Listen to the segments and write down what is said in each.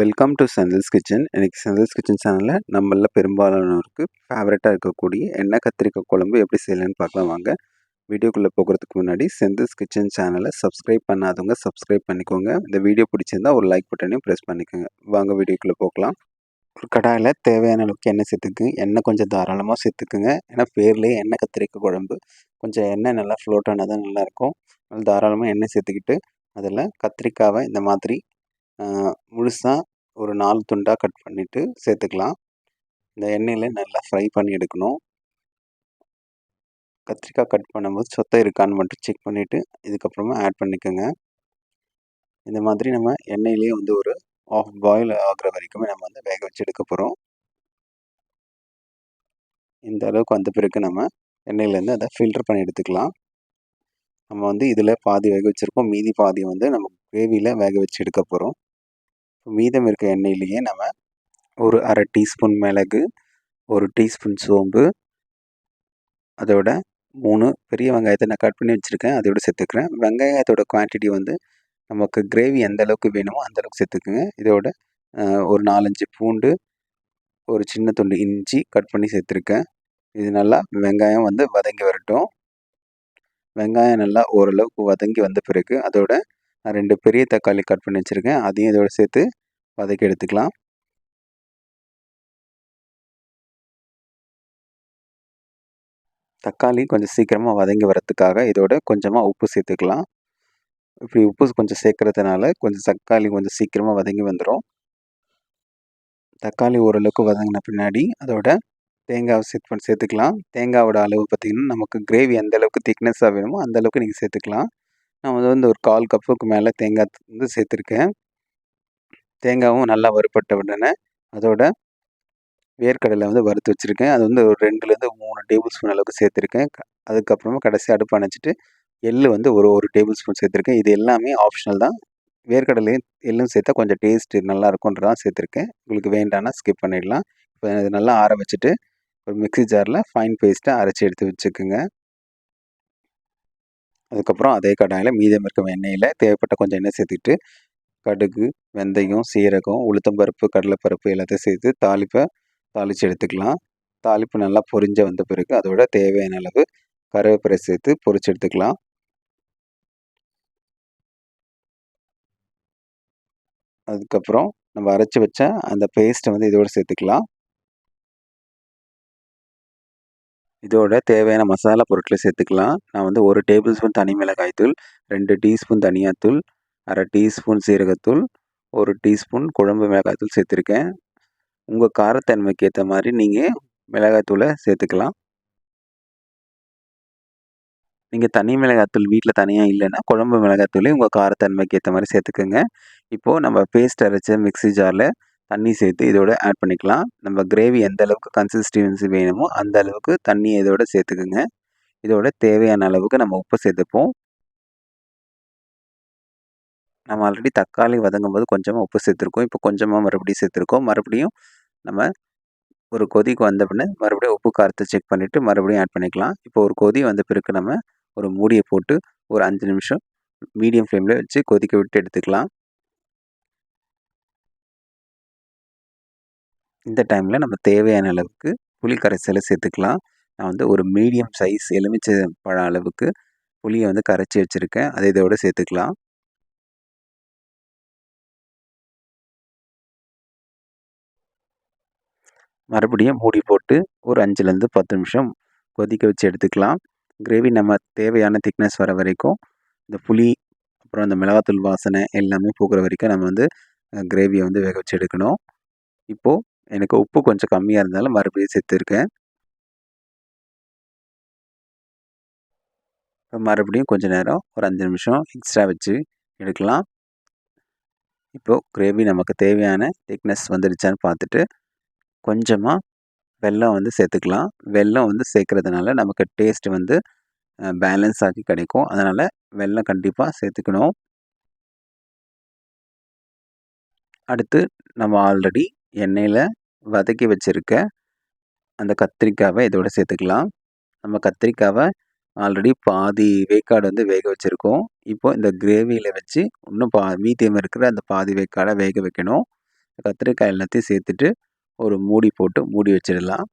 Welcome to Senthil's kitchen இன்றைக்கி Senthil's kitchen சேனலில் நம்மள பெரும்பாலானோருக்கு ஃபேவரட்டாக இருக்கக்கூடிய எண்ணெய் கத்திரிக்காய் குழம்பு எப்படி செய்யலான்னு பார்க்கலாம் வாங்க. வீடியோக்குள்ளே போகிறதுக்கு முன்னாடி செந்தில்ஸ் கிச்சன் சேனலை சப்ஸ்கிரைப் பண்ணாதவங்க சப்ஸ்கிரைப் பண்ணிக்கோங்க. இந்த வீடியோ பிடிச்சிருந்தா ஒரு லைக் பட்டனையும் ப்ரெஸ் பண்ணிக்கோங்க. வாங்க வீடியோக்குள்ளே போகலாம். ஒரு கடாயில் தேவையான அளவுக்கு எண்ணெய் சேர்த்துக்குங்க எண்ணெய் கொஞ்சம் தாராளமாக சேர்த்துக்குங்க. ஏன்னா பேர்லேயே எண்ணெய் கத்திரிக்காய் குழம்பு கொஞ்சம் எண்ணெய் நல்லா ஃப்ளோட் ஆனால் தான் நல்லாயிருக்கும். அதில் தாராளமாக எண்ணெய் சேர்த்துக்கிட்டு அதில் கத்திரிக்காவை இந்த மாதிரி முழுசாக ஒரு நாலு துண்டாக கட் பண்ணிவிட்டு சேர்த்துக்கலாம். இந்த எண்ணெயில் நல்லா ஃப்ரை பண்ணி எடுக்கணும். கத்திரிக்காய் கட் பண்ணும்போது சொத்தை இருக்கான்னு மட்டும் செக் பண்ணிவிட்டு இதுக்கப்புறமா ஆட் பண்ணிக்கோங்க. இந்த மாதிரி நம்ம எண்ணெயிலேயே வந்து ஒரு ஆஃப் பாயில் ஆகிற வரைக்குமே நம்ம வந்து வேக வச்சு எடுக்க போகிறோம் இந்த அளவுக்கு வந்த பிறகு நம்ம எண்ணெயிலேருந்து அதை ஃபில்டர் பண்ணி எடுத்துக்கலாம். நம்ம வந்து இதில் பாதி வேக வச்சுருக்கோம். மீதி பாதி வந்து நம்ம கிரேவியில் வேக வச்சு எடுக்க போகிறோம் மீதம் இருக்க எண்ணெயிலேயே நம்ம ஒரு அரை டீஸ்பூன் மிளகு ஒரு டீஸ்பூன் சோம்பு அதோட மூணு பெரிய வெங்காயத்தை நான் கட் பண்ணி வச்சுருக்கேன். அதோட சேர்த்துக்கிறேன். வெங்காயத்தோட குவான்டிட்டி வந்து நமக்கு கிரேவி எந்த அளவுக்கு வேணுமோ அந்த அளவுக்கு சேர்த்துக்குங்க. இதோட ஒரு நாலஞ்சு பூண்டு ஒரு சின்ன துண்டு இஞ்சி கட் பண்ணி சேர்த்துருக்கேன். இது நல்லா வெங்காயம் வந்து வதங்கி வரட்டும். வெங்காயம் நல்லா ஓரளவுக்கு வதங்கி வந்த பிறகு அதோட நான் ரெண்டு பெரிய தக்காளி கட் பண்ணி வச்சுருக்கேன். அதையும் இதோட சேர்த்து வதக்கி எடுத்துக்கலாம். தக்காளி கொஞ்சம் சீக்கிரமாக வதங்கி வரத்துக்காக இதோட கொஞ்சமாக உப்பு சேர்த்துக்கலாம். இப்படி உப்பு கொஞ்சம் சேர்க்குறதுனால கொஞ்சம் தக்காளி கொஞ்சம் சீக்கிரமாக வதங்கி வந்துடும் தக்காளி ஓரளவுக்கு வதங்கின பின்னாடி அதோட தேங்காவை சேர்த்து பண்ணி சேர்த்துக்கலாம். தேங்காவோட அளவு பார்த்திங்கன்னா நமக்கு கிரேவி அந்தளவுக்கு அளவுக்கு திக்னஸாக வேணுமோ அந்த அளவுக்கு நீங்கள் சேர்த்துக்கலாம். நான் வந்து ஒரு கால் கப்புக்கு மேலே தேங்காய் வந்து சேர்த்துருக்கேன். தேங்காயும் நல்லா வறுப்பட்ட உடனே அதோட வேர்க்கடலை வந்து வறுத்து வச்சுருக்கேன். அது வந்து ஒரு ரெண்டுலேருந்து மூணு டேபிள் ஸ்பூன் அளவுக்கு சேர்த்துருக்கேன். அதுக்கப்புறமா கடைசி அடுப்பு அணைச்சிட்டு எள் வந்து ஒரு ஒரு டேபிள் ஸ்பூன் சேர்த்துருக்கேன். இது எல்லாமே ஆப்ஷனல் தான். வேர்க்கடலையும் எள்ளும் சேர்த்தா கொஞ்சம் டேஸ்ட்டு நல்லா இருக்கும்ன்றதான் சேர்த்துருக்கேன். உங்களுக்கு வேண்டாம்னா ஸ்கிப் பண்ணிடலாம். இப்போ இது நல்லா ஆற வச்சுட்டு ஒரு மிக்ஸி ஜாரில் ஃபைன் பேஸ்ட்டாக அரைச்சி எடுத்து வச்சுக்கோங்க. அதுக்கப்புறம் அதே கடாயில் மீதம் இருக்க எண்ணெயில் தேவைப்பட்ட கொஞ்சம் எண்ணெய் சேர்த்துக்கிட்டு கடுகு வெந்தயம் சீரகம் உளுத்தம்பருப்பு கடலைப்பருப்பு எல்லாத்தையும் சேர்த்து தாளிப்பை தாளித்து எடுத்துக்கலாம். தாளிப்பு நல்லா பொரிஞ்ச வந்த பிறகு அதோட தேவையான அளவு கருவேப்பிலை சேர்த்து பொரிச்சு எடுத்துக்கலாம். அதுக்கப்புறம் நம்ம அரைச்சி வச்ச அந்த பேஸ்ட்டை வந்து இதோடு சேர்த்துக்கலாம். இதோட தேவையான மசாலா பொருட்களை சேர்த்துக்கலாம். நான் வந்து ஒரு டேபிள் ஸ்பூன் தனி மிளகாய்த்தூள் ரெண்டு டீஸ்பூன் தனியாத்தூள் அரை டீஸ்பூன் சீரகத்தூள் ஒரு டீஸ்பூன் குழம்பு மிளகாய்த்தூள் சேர்த்துருக்கேன். உங்கள் காரத்தன்மைக்கு ஏற்ற மாதிரி நீங்கள் மிளகாய்த்தூளை சேர்த்துக்கலாம். நீங்கள் தனி மிளகாய்த்தூள் வீட்டில் தனியாக இல்லைன்னா குழம்பு மிளகாய்த்தூளே உங்கள் காரத்தன்மைக்கு ஏற்ற மாதிரி சேர்த்துக்கோங்க. இப்போது நம்ம பேஸ்ட் அரைச்ச மிக்ஸி ஜாரில் தண்ணி சேர்த்து இதோட ஆட் பண்ணிக்கலாம். நம்ம கிரேவி எந்த அளவுக்கு கன்சிஸ்டன்சி வேணுமோ அந்த அளவுக்கு தண்ணி இதோட சேர்த்துக்குங்க. இதோட தேவையான அளவுக்கு நம்ம உப்பு சேர்த்துப்போம். நம்ம ஆல்ரெடி தக்காளி வதங்கும் போது கொஞ்சமாக உப்பு சேர்த்துருக்கோம். இப்போ கொஞ்சமாக மறுபடியும் சேர்த்துருக்கோம். மறுபடியும் நம்ம ஒரு கொதிக்கு வந்த பின்னே மறுபடியும் உப்பு காரத்தை செக் பண்ணிவிட்டு மறுபடியும் ஆட் பண்ணிக்கலாம். இப்போ ஒரு கொதி வந்த பிறகு நம்ம ஒரு மூடியை போட்டு ஒரு அஞ்சு நிமிஷம் மீடியம் ஃப்ளேமில் வச்சு கொதிக்க விட்டு எடுத்துக்கலாம். இந்த டைமில் நம்ம தேவையான அளவுக்கு புளி கரைசலை சேர்த்துக்கலாம். நான் வந்து ஒரு மீடியம் சைஸ் எலுமிச்சை பழம் அளவுக்கு புளியை வந்து கரைச்சி வச்சுருக்கேன். அதை இதோட சேர்த்துக்கலாம். மறுபடியும் மூடி போட்டு ஒரு அஞ்சுலேருந்து பத்து நிமிஷம் கொதிக்க வச்சு எடுத்துக்கலாம். கிரேவி நம்ம தேவையான திக்னஸ் வர வரைக்கும் இந்த புளி அப்புறம் அந்த மிளகாத்தூள் வாசனை எல்லாமே போகிற வரைக்கும் நம்ம வந்து கிரேவியை வந்து வேக வச்சு எடுக்கணும். இப்போது எனக்கு உப்பு கொஞ்சம் கம்மியாக இருந்தாலும் மறுபடியும் சேர்த்துருக்கேன். இப்போ மறுபடியும் கொஞ்சம் நேரம் ஒரு அஞ்சு நிமிஷம் எக்ஸ்ட்ரா வச்சு எடுக்கலாம். இப்போது கிரேவி நமக்கு தேவையான திக்னஸ் வந்துடுச்சான்னு பார்த்துட்டு கொஞ்சமாக வெல்லம் வந்து சேர்த்துக்கலாம் வெல்லம் வந்து சேர்க்குறதுனால நமக்கு டேஸ்ட் வந்து பேலன்ஸ் ஆகி கிடைக்கும். அதனால் வெல்லம் கண்டிப்பாக சேர்த்துக்கணும் அடுத்து நம்ம ஆல்ரெடி எண்ணெயில் வதக்கி வச்சுருக்க அந்த கத்திரிக்காவை இதோட சேர்த்துக்கலாம் நம்ம கத்திரிக்காவை ஆல்ரெடி பாதி வேக்காடு வந்து வேக வச்சுருக்கோம். இப்போ இந்த கிரேவியில் வச்சு இன்னும் பா மீதியம் இருக்கிற அந்த பாதி வேக்காடை வேக வைக்கணும். கத்திரிக்காய் எல்லாத்தையும் சேர்த்துட்டு ஒரு மூடி போட்டு மூடி வச்சிடலாம்.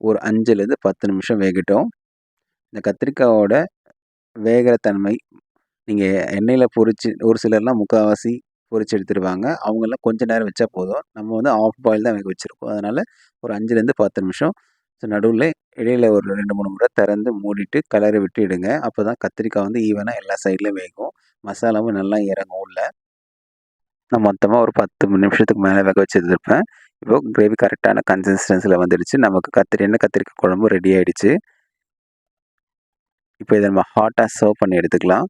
ஒரு அஞ்சுலேருந்து பத்து நிமிஷம் வேகட்டும். இந்த கத்திரிக்காயோட வேகிற தன்மை நீங்கள் எண்ணெயில் பொரிச்சு ஒரு சிலர்லாம் முக்கால்வாசி பொரிச்சு எடுத்துருவாங்க. அவங்கெல்லாம் கொஞ்ச நேரம் வச்சா போதும். நம்ம வந்து ஆஃப் பாயில் தான் வேக வச்சுருக்கோம். அதனால் ஒரு அஞ்சுலேருந்து பத்து நிமிஷம். ஸோ நடுவில் இடையில் ஒரு ரெண்டு மூணு முறை திறந்து மூடிட்டு கலரை விட்டு இடுங்க அப்போ தான் கத்திரிக்காய் வந்து ஈவனாக எல்லா சைட்லேயும் வேகும். மசாலாவும் நல்லா இறங்கும் உள்ள. நான் மொத்தமாக ஒரு பத்து நிமிஷத்துக்கு மேலே வேக வச்சுருப்பேன் இப்போ கிரேவி கரெக்டான கன்சிஸ்டன்சியில் வந்துடுச்சு. நமக்கு கத்திரி எண்ணெய் கத்திரிக்காய் குழம்பு ரெடி ஆகிடுச்சு இப்போ இதை நம்ம ஹாட்டாக சர்வ் பண்ணி எடுத்துக்கலாம்.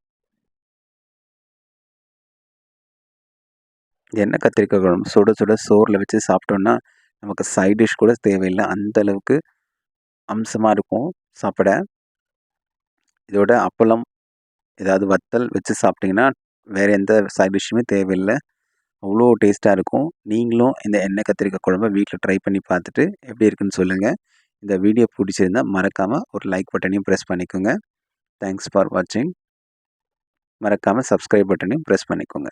எண்ணெய் கத்திரிக்காய் குழம்பு சுட சுட சோறில் வச்சு சாப்பிட்டோன்னா நமக்கு சைட் டிஷ் கூட தேவையில்லை. அந்த அளவுக்கு அம்சமாக இருக்கும் சாப்பிட. இதோட அப்பளம் ஏதாவது வத்தல் வச்சு சாப்பிட்டிங்கன்னா வேறு எந்த சைட் டிஷ்ஷுமே தேவையில்லை. அவ்வளோ டேஸ்ட்டாக இருக்கும். நீங்களும் இந்த எண்ணெய் கத்திரிக்காய் குழம்பை வீட்டில் ட்ரை பண்ணி பார்த்துட்டு எப்படி இருக்குன்னு சொல்லுங்கள் இந்த வீடியோ பிடிச்சிருந்தால் மறக்காமல் ஒரு லைக் பட்டனையும் ப்ரெஸ் பண்ணிக்கோங்க. தேங்க்ஸ் ஃபார் வாட்சிங் மறக்காமல் சப்ஸ்கிரைப் பட்டனையும் ப்ரெஸ் பண்ணிக்கோங்க.